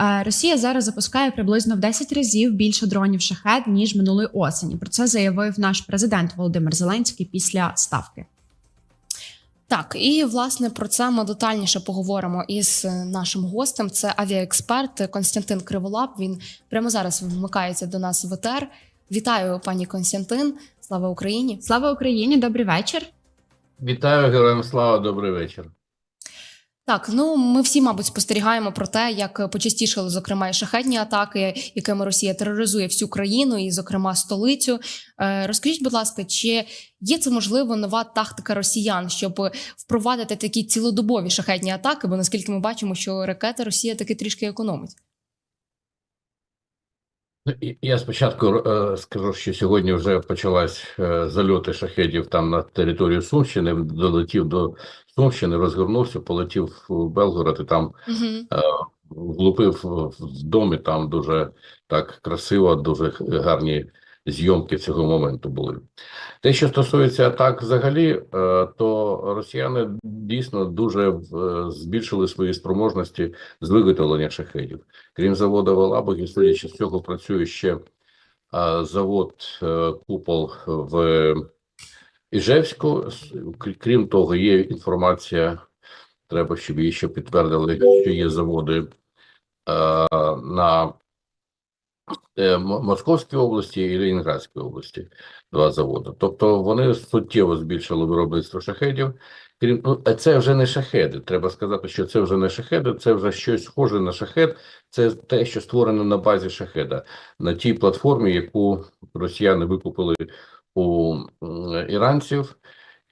Е, Росія зараз запускає приблизно в 10 разів більше дронів шахет ніж минулої осені. Про це заявив наш президент Володимир Зеленський після ставки. Так, і власне про це ми детальніше поговоримо із е, нашим гостем. Це авіаексперт Константин Криволап. Він прямо зараз вмикається до нас в ЕТР. Вітаю, пані Константин. Слава Україні! Слава Україні! Добрий вечір. Вітаю, героям слава, добрий вечір. Так, ну ми всі, мабуть, спостерігаємо про те, як почастішали, зокрема, і шахетні атаки, якими Росія тероризує всю країну, і, зокрема, столицю. Е, Розкажіть, будь ласка, чи є це можливо нова тактика росіян, щоб впровадити такі цілодобові шахетні атаки? Бо наскільки ми бачимо, що ракети Росія таки трішки економить. Ну, Я спочатку е, скажу, що сьогодні вже почалась е, зальоти шахедів там на територію Сумщини. Долетів до Сумщини, розгорнувся, полетів в Белгород і там Угу. влупив в домі. Там дуже так красиво, дуже гарні зйомки цього моменту були. Те, що стосується атак взагалі, е, то росіяни дійсно дуже е, збільшили свої спроможності з виготовлення шахедів. Крім заводу в Алабугі, судячи з цього, працює ще е, завод е, Купол в Іжевську. Крі- Крім того, є інформація, треба, щоб її ще підтвердили, що є заводи е, на е, Московській області і Ленінградській області два заводи. Тобто вони суттєво збільшили виробництво шахедів. Крім ну, це вже не шахеди. Треба сказати, що це вже не шахеди, це вже щось схоже на шахед. Це те, що створено на базі шахеда, на тій платформі, яку росіяни викупили у іранців.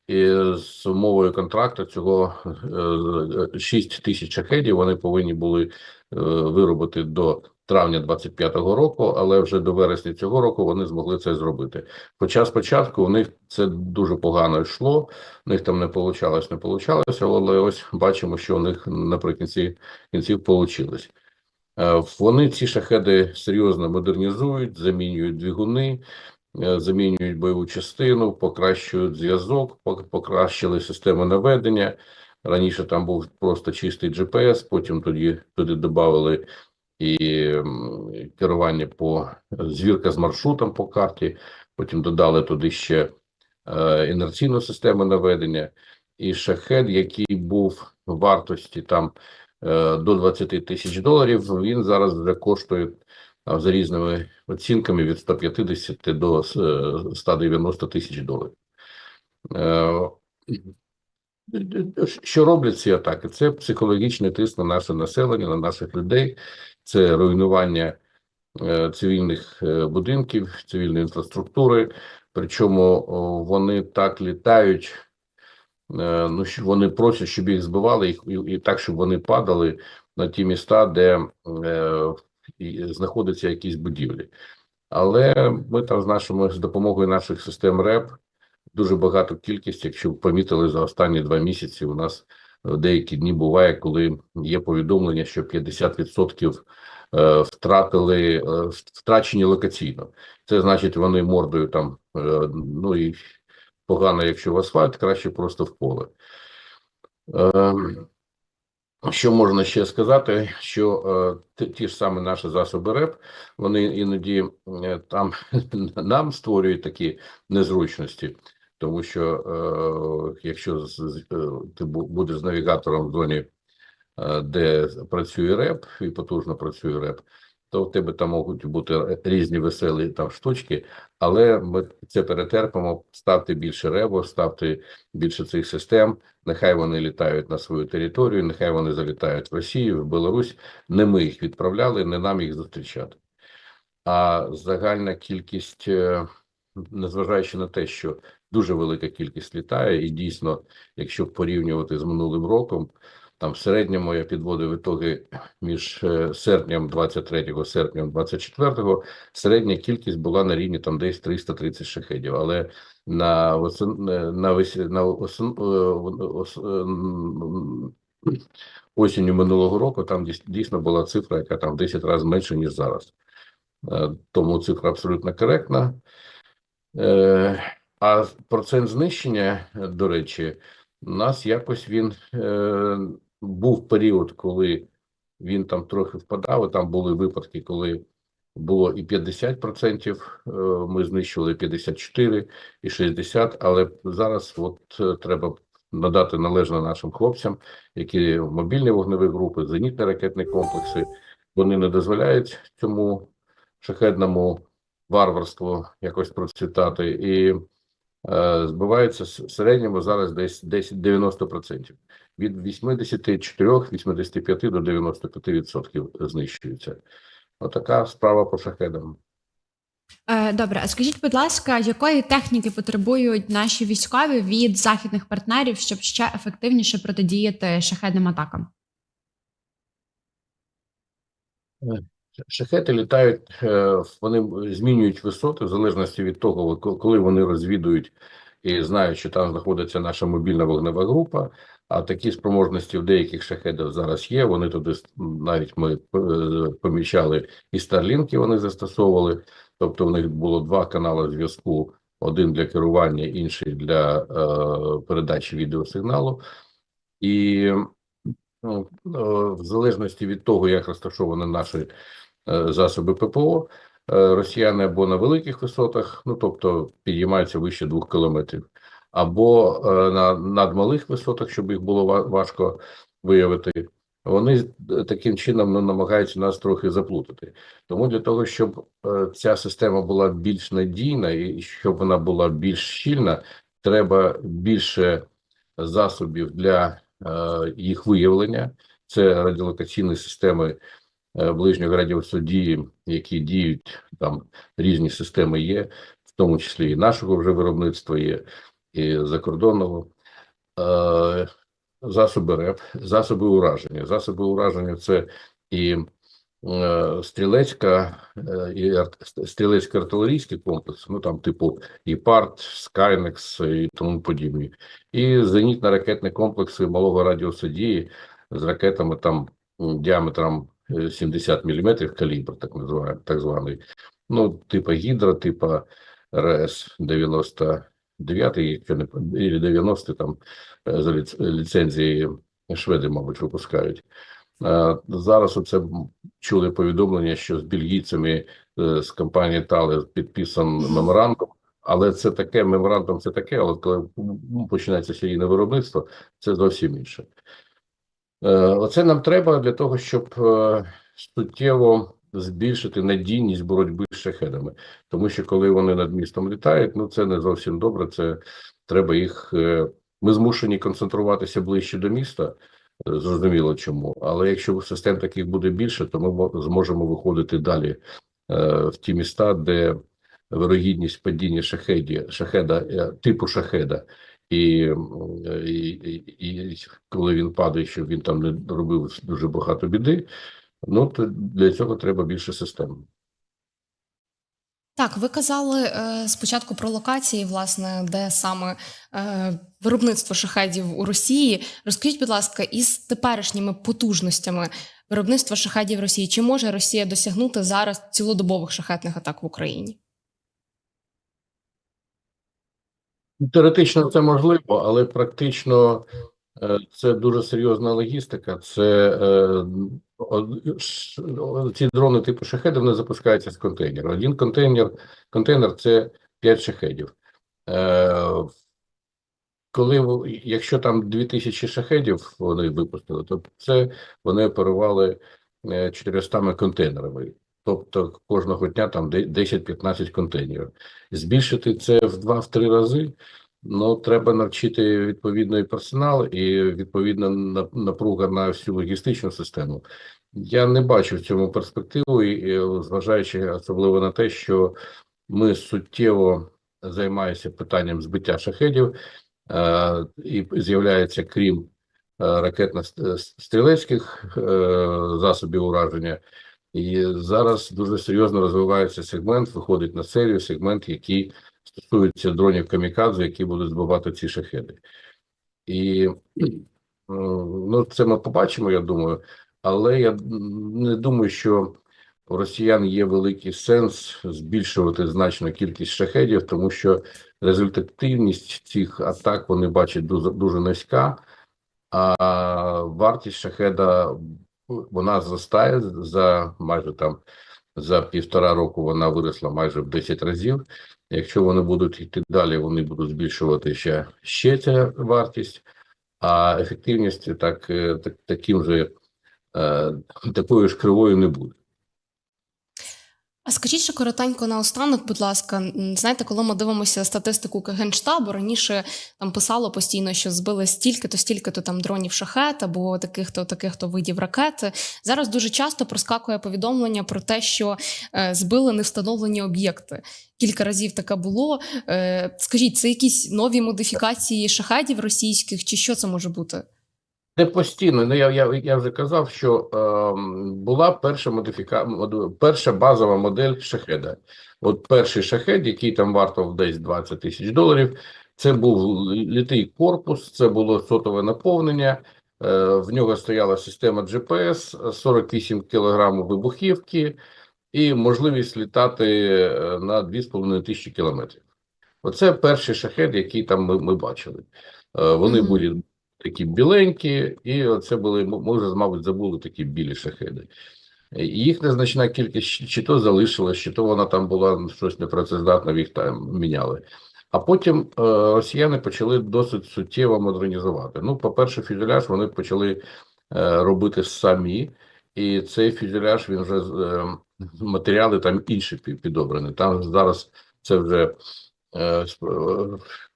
І з умовою контракту цього 6 тисяч шахедів вони повинні були е, виробити до травня 25-го року, але вже до вересня цього року вони змогли це зробити. Хоча спочатку у них це дуже погано йшло, у них там не получалось, не получалось, але ось бачимо, що у них наприкінці кінців вийшло. Вони ці шахеди серйозно модернізують, замінюють двигуни, е, замінюють бойову частину, покращують зв'язок, покращили систему наведення. Раніше там був просто чистий GPS, потім тоді туди додали і керування по звірка з маршрутом по карті, потім додали туди ще е, інерційну систему наведення, і шахед, який був в вартості там е, до 20 тисяч доларів, він зараз вже коштує за різними оцінками від 150 до е, 190 тисяч доларів. Е, Що роблять ці атаки? Це психологічний тиск на наше населення, на наших людей, це руйнування е, цивільних е, будинків, цивільної інфраструктури. Причому вони так літають, е, ну вони просять, щоб їх збивали, і, так, щоб вони падали на ті міста, де е, знаходяться якісь будівлі. Але ми там з нашими з допомогою наших систем РЕП дуже багату кількість, якщо помітили за останні два місяці, у нас деякі дні буває, коли є повідомлення, що 50% е, втратили е, втрачені локаційно. Це значить, вони мордою там, е, ну і погано, якщо в асфальт, краще просто в поле. Що можна ще сказати, що е, ті, ж саме наші засоби РЕП, вони іноді е, там нам створюють такі незручності, тому що е, якщо з, е, ти бу- будеш з навігатором в зоні, е, де працює РЕП і потужно працює РЕП, то в тебе там можуть бути різні веселі там штучки, але ми це перетерпимо. Ставте більше ребо, ставте більше цих систем. Нехай вони літають на свою територію, нехай вони залітають в Росію, в Білорусь. Не ми їх відправляли, не нам їх зустрічати. А загальна кількість, е, незважаючи на те, що дуже велика кількість літає, і дійсно, якщо порівнювати з минулим роком, там в середньому я підводив ітоги між е, серпнем 23 серпнем 24-го, середня кількість була на рівні там десь 330 шахедів, але на осен, е, на на е, ос, осінню минулого року там дійсно була цифра, яка там в 10 разів менше ніж зараз. Тому цифра абсолютно коректна. А процент знищення, до речі, у нас якось він був період, коли він там трохи впадав. і Там були випадки, коли було і 50% е, ми знищили, і 54, і 60, але зараз от е, треба надати належне нашим хлопцям, які мобільні вогневі групи, зенітні ракетні комплекси, вони не дозволяють цьому шахедному варварству якось процвітати і е, збивається с- в середньому зараз десь 10 90%. Від 84, 85 до 95% знищується. Отака справа по шахедам. Е, Добре, а скажіть, будь ласка, якої техніки потребують наші військові від західних партнерів, щоб ще ефективніше протидіяти шахедним атакам? Шахети літають, е, вони змінюють висоти в залежності від того, коли вони розвідують і знають, що там знаходиться наша мобільна вогнева група. А такі спроможності в деяких шахедів зараз є. Вони туди навіть ми е, помічали і старлінки вони застосовували. Тобто в них було два канали зв'язку: один для керування, інший для е, передачі відеосигналу. І ну, е, в залежності від того, як розташовані наші засоби ППО, е, росіяни або на великих висотах, ну тобто підіймаються вище двох кілометрів, або е, на надмалих висотах, щоб їх було важко виявити. Вони е, таким чином ну, намагаються нас трохи заплутати. Тому для того, щоб е, ця система була більш надійна і щоб вона була більш щільна, треба більше засобів для е, їх виявлення. Це радіолокаційні системи е, ближнього радіосудії, які діють там різні системи є, в тому числі і нашого вже виробництва є, і закордонного. Е, засоби РЕП, засоби ураження. Засоби ураження це і е, стрілецька і арт- стрілецько-артилерійський комплекс, ну там типу і ПАРТ, Скайнекс і тому подібні, і зенітно-ракетні комплекси малого радіусу дії з ракетами там діаметром 70 мм калібр, так називаємо, так званий. Ну, типа Гідра, типа РС 99, якщо не пам- і 90 там е, за ліцензії шведи, мабуть, випускають. Зараз оце чули повідомлення, що з бельгійцями е, з компанії Тали підписан меморандум. Але це таке меморандум, це таке, але коли починається серійне виробництво, це зовсім інше. Е, Оце нам треба для того, щоб е, суттєво збільшити надійність боротьби з шахедами. Тому що коли вони над містом літають, ну це не зовсім добре. Це треба їх. е, Ми змушені концентруватися ближче до міста. Зрозуміло чому. Але якщо систем таких буде більше, то ми зможемо виходити далі в ті міста, де вирогідність падіння шахеді, шахеда типу шахеда, і, і, і, коли він падає, щоб він там не робив дуже багато біди. Ну то для цього треба більше систем. Так, ви казали е, спочатку про локації, власне, де саме е, виробництво шахедів у Росії. Розкажіть, будь ласка, із теперішніми потужностями виробництва шахедів Росії, чи може Росія досягнути зараз цілодобових шахетних атак в Україні? Теоретично це можливо, але практично е, це дуже серйозна логістика. Це е, ці дрони типу шахедів не запускаються з контейнера. Один контейнер, контейнер це 5 шахедів. Е, коли якщо там 2000 шахедів вони випустили, то це вони оперували е, 400 контейнерами. Тобто кожного дня там 10-15 контейнерів. Збільшити це в 2-3 рази. Ну, треба навчити відповідний персонал і відповідна напруга на всю логістичну систему. Я не бачу в цьому перспективу, і, зважаючи особливо на те, що ми суттєво займаємося питанням збиття шахедів, е, і з'являється крім е, ракетно-стрілецьких е, засобів ураження. І зараз дуже серйозно розвивається сегмент, виходить на серію сегмент, який стосується дронів камікадзе, які будуть збивати ці шахеди. І е, ну, це ми побачимо, я думаю, але я не думаю, що у росіян є великий сенс збільшувати значно кількість шахедів, тому що результативність цих атак вони бачать дуже, дуже низька, а вартість шахеда вона зростає за майже там за півтора року вона виросла майже в 10 разів. Якщо вони будуть йти далі, вони будуть збільшувати ще, ще ця вартість, а ефективність так, е, так таким же е, такою ж кривою не буде. А скажіть ще коротенько наостанок, будь ласка, знаєте, коли ми дивимося статистику Генштабу, раніше там писало постійно, що збили стільки-то, стільки-то там дронів шахет або таких-то таких-то видів ракет. Зараз дуже часто проскакує повідомлення про те, що е, збили невстановлені об'єкти. Кілька разів таке було. Е, скажіть, це якісь нові модифікації шахедів російських, чи що це може бути? Не постійно. Ну я, я, я вже казав, що ем, була перша модифіка... перша базова модель шахеда. От перший шахед, який там вартував десь 20 тисяч доларів, це був літий корпус, це було сотове наповнення. Е, в нього стояла система GPS, 48 кілограмів вибухівки і можливість літати е, на 2,5 тисячі кілометрів. Оце перший шахед, який там ми, ми бачили. Е, вони Мгм. були такі біленькі, і це були, ми вже, мабуть, забули такі білі шахеди. І Їх незначна кількість, чи- то залишилось, чи то вона там була щось непрацездатна, їх там міняли. А потім е, росіяни почали досить суттєво модернізувати. Ну, по-перше, фюзеляж вони почали е, робити самі, і цей фюзеляж, він вже е, матеріали там інші підобрані. Там зараз це вже е, е,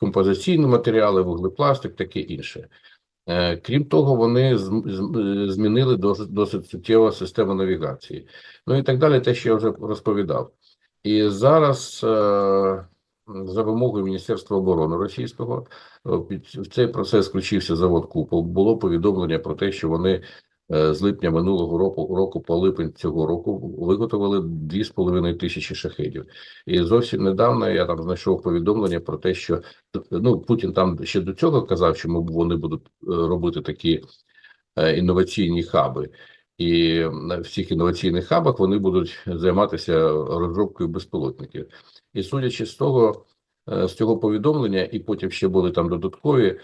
композиційні матеріали, вуглепластик, таке інше. Е, Крім того, вони е, змінили досить, досить суттєво систему навігації. Ну і так далі, те, що я вже розповідав. І зараз, е, за вимогою Міністерства оборони російського, в цей процес включився завод Купол. Було повідомлення про те, що вони з липня минулого року, року по липень цього року виготовили 2,5 тисячі шахедів. І зовсім недавно я там знайшов повідомлення про те, що ну Путін там ще до цього казав, що вони будуть е, робити такі е, інноваційні хаби. І на всіх інноваційних хабах вони будуть займатися розробкою безпілотників. І судячи з того, е, з цього повідомлення, і потім ще були там додаткові, е,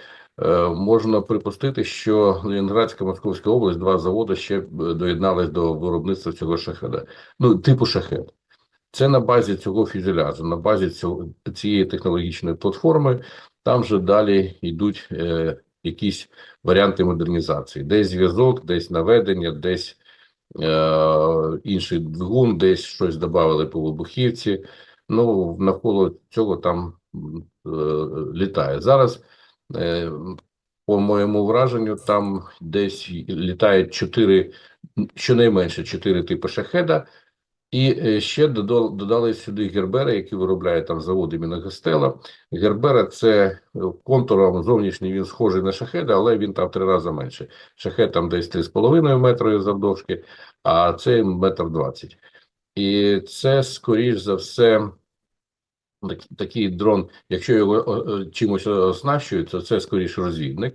можна припустити, що Ленінградська Московська область, два заводи ще доєднались до виробництва цього шахеда, ну типу шахет. Це на базі цього фюзеляжу, на базі цього цієї технологічної платформи. Там же далі йдуть е, якісь варіанти модернізації, десь зв'язок, десь наведення, десь е, інший двигун, десь щось додали по вибухівці. Ну, навколо цього там е, літає. Зараз, е, по моєму враженню, там десь літають чотири, щонайменше чотири типи шахеда. І е, ще додали, сюди гербери, які виробляє там заводи Міногестела. Гербера це е, контуром зовнішній він схожий на шахеда, але він там три рази менше. Шахет там десь 3,5 метри завдовжки, а цей метр 20. І це, скоріш за все, такий дрон, якщо його чимось оснащують, то це скоріше розвідник.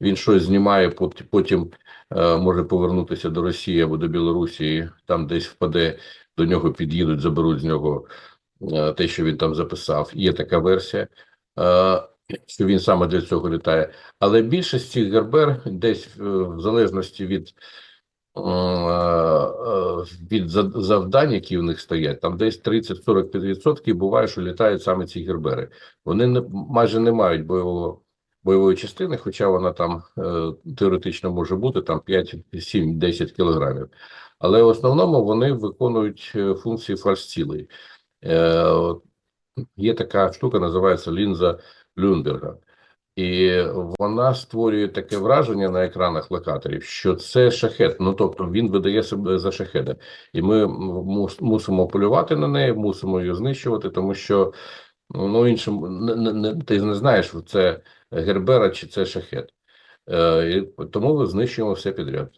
Він щось знімає, потім е, може повернутися до Росії або до Білорусі, там десь впаде, до нього під'їдуть, заберуть з нього е, те, що він там записав. Є така версія, е, що він саме для цього літає. Але більшість цих гербер десь в залежності від, від завдань, які в них стоять, там десь 30-45% буває, що літають саме ці гербери. Вони не, майже не мають бойового бойової частини, хоча вона там е, теоретично може бути там 5, 7, 10 кілограмів. Але в основному вони виконують е, функції фальшцілей. Е, є така штука, називається лінза Люнберга. І вона створює таке враження на екранах локаторів, що це шахет. Ну тобто він видає себе за шахеда, і ми мусимо полювати на неї, мусимо її знищувати, тому що ну іншим не, не, ти не знаєш, це гербера чи це шахет. Е, і тому ми знищуємо все підряд.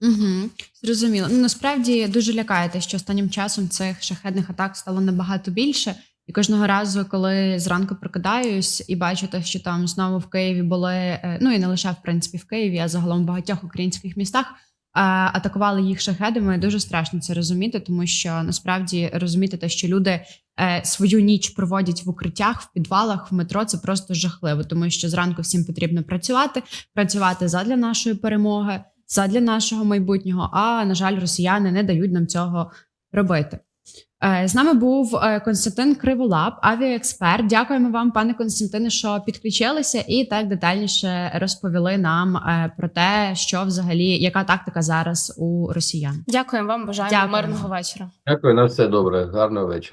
Угу, зрозуміло. Ну насправді дуже лякає те, що останнім часом цих шахедних атак стало набагато більше. І кожного разу, коли зранку прокидаюсь і бачу те, що там знову в Києві були, е, ну і не лише в принципі в Києві, а загалом в багатьох українських містах. Атакували їх шахедами. Дуже страшно це розуміти, тому що насправді розуміти те, що люди е, свою ніч проводять в укриттях, в підвалах, в метро, це просто жахливо, тому що зранку всім потрібно працювати, працювати задля нашої перемоги. задля нашого майбутнього. А на жаль, росіяни не дають нам цього робити. Е, З нами був е, Константин Криволап, авіаексперт. Дякуємо вам, пане Константине, що підключилися і так детальніше розповіли нам е, про те, що взагалі яка тактика зараз у росіян. Дякуємо вам, бажаємо Дякуємо. мирного вечора. Дякую, на все добре, гарного вечора.